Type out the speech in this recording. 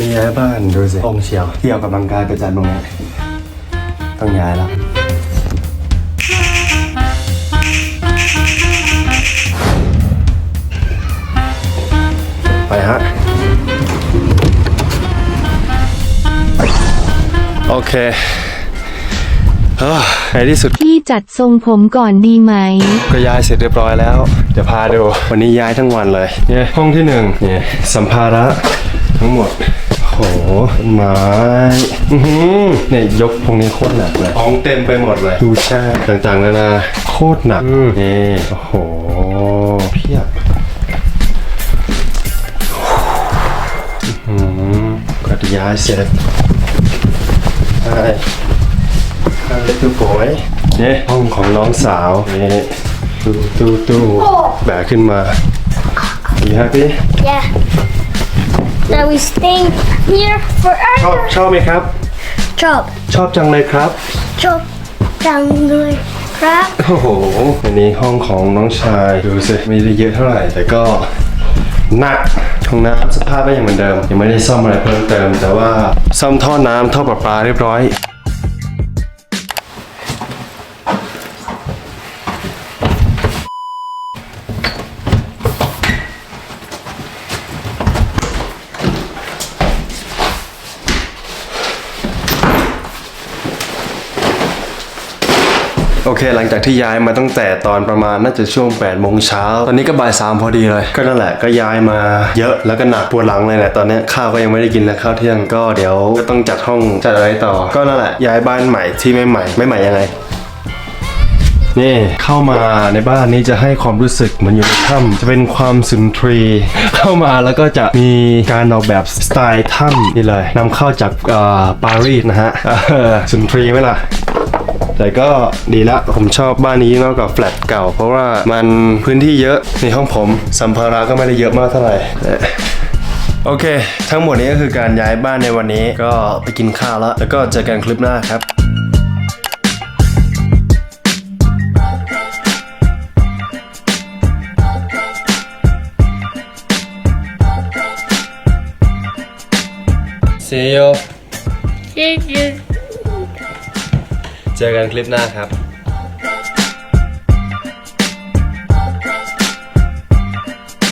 ย้ายบ้านดูสิห้องเชียวที่ออกกำลังกายประจำตรงนี้ต้องย้ายแล้วไปฮะ โอเคเฮ้อในที่สุดพี่จัดทรงผมก่อนดีไหม ก็ย้ายเสร็จเรียบร้อยแล้ว เดี๋ยวพาดู วันนี้ย้ายทั้งวันเลย เนี่ยห้องที่หนึ่งเนี่ยสัมภาระทั้งหมดโหต้น ไม้อื้อหือเนี่ยยกพวกนี้โคตรหนักเลยของเต็มไปหมดเลยดูแช่ต่างๆนานาโคตรหนักนี่โอ้โหเพียบอื้อหือก็จะย้ายเสร็จใช่เล็กตัวโอยเนี่ยห้องของน้องสาวนี่ตู้ตู้ตู้แบกขึ้นมา You happy? Yeah. Now we stay here ชอบ forever. ชอบไหมครับ Chop, ชอบจังเลยครับ chop, jungle crab. โอ้โห อันนี้ห้องของน้องชาย ดูสิไม่ได้เยอะเท่าไหร่ แต่ก็หนักห้องน้ำสภาพก็ยังเหมือนเดิม ยังไม่ได้ซ่อมอะไรเพิ่มเติม แต่ว่าซ่อมท่อน้ำท่อประปาเรียบร้อย โอเค หลังจากที่ย้ายมาตั้งแต่ตอนประมาณน่าจะช่วง8ปดโมงเช้าตอนนี้ก็บ่ายสามพอดีเลย ก็นั่นแหละก็ย้ายมาเยอะแล้วก็หนักปวดหลังเลยแหละตอนเนี้ยข้าวก็ยังไม่ได้กินแล้วข้าวเที่ยงก็เดี๋ยวก็ต้องจัดห้องจัดอะไรต่อ ก็นั่นแหละย้ายบ้านใหม่ที่ไม่ใหม่ไม่ใหม่ยังไงนี่เข้ามาในบ้านนี้จะให้ความรู้สึกเหมือนอยู่ในถ้ำจะเป็นความสุนทรีย์เข้ามาแล้วก็จะมีการออกแบบสไตล์ถ้ำนี่เลยนำเข้าจากเอ่อปารีสนะฮะเออสุนทรีย์ไหมล่ะ แต่ก็ดีละผมชอบบ้านนี้มากกว่าแฟลตเก่า เพราะว่ามันพื้นที่เยอะในห้องผมสัมภาระก็ไม่ได้เยอะมากเท่าไหร่เอ่อโอเค ทั้งหมดนี้ก็คือการย้ายบ้านในวันนี้ก็ไปกินข้าวแล้ว แล้วก็เจอกันคลิปหน้าครับ See you เจอกันคลิปหน้าครับ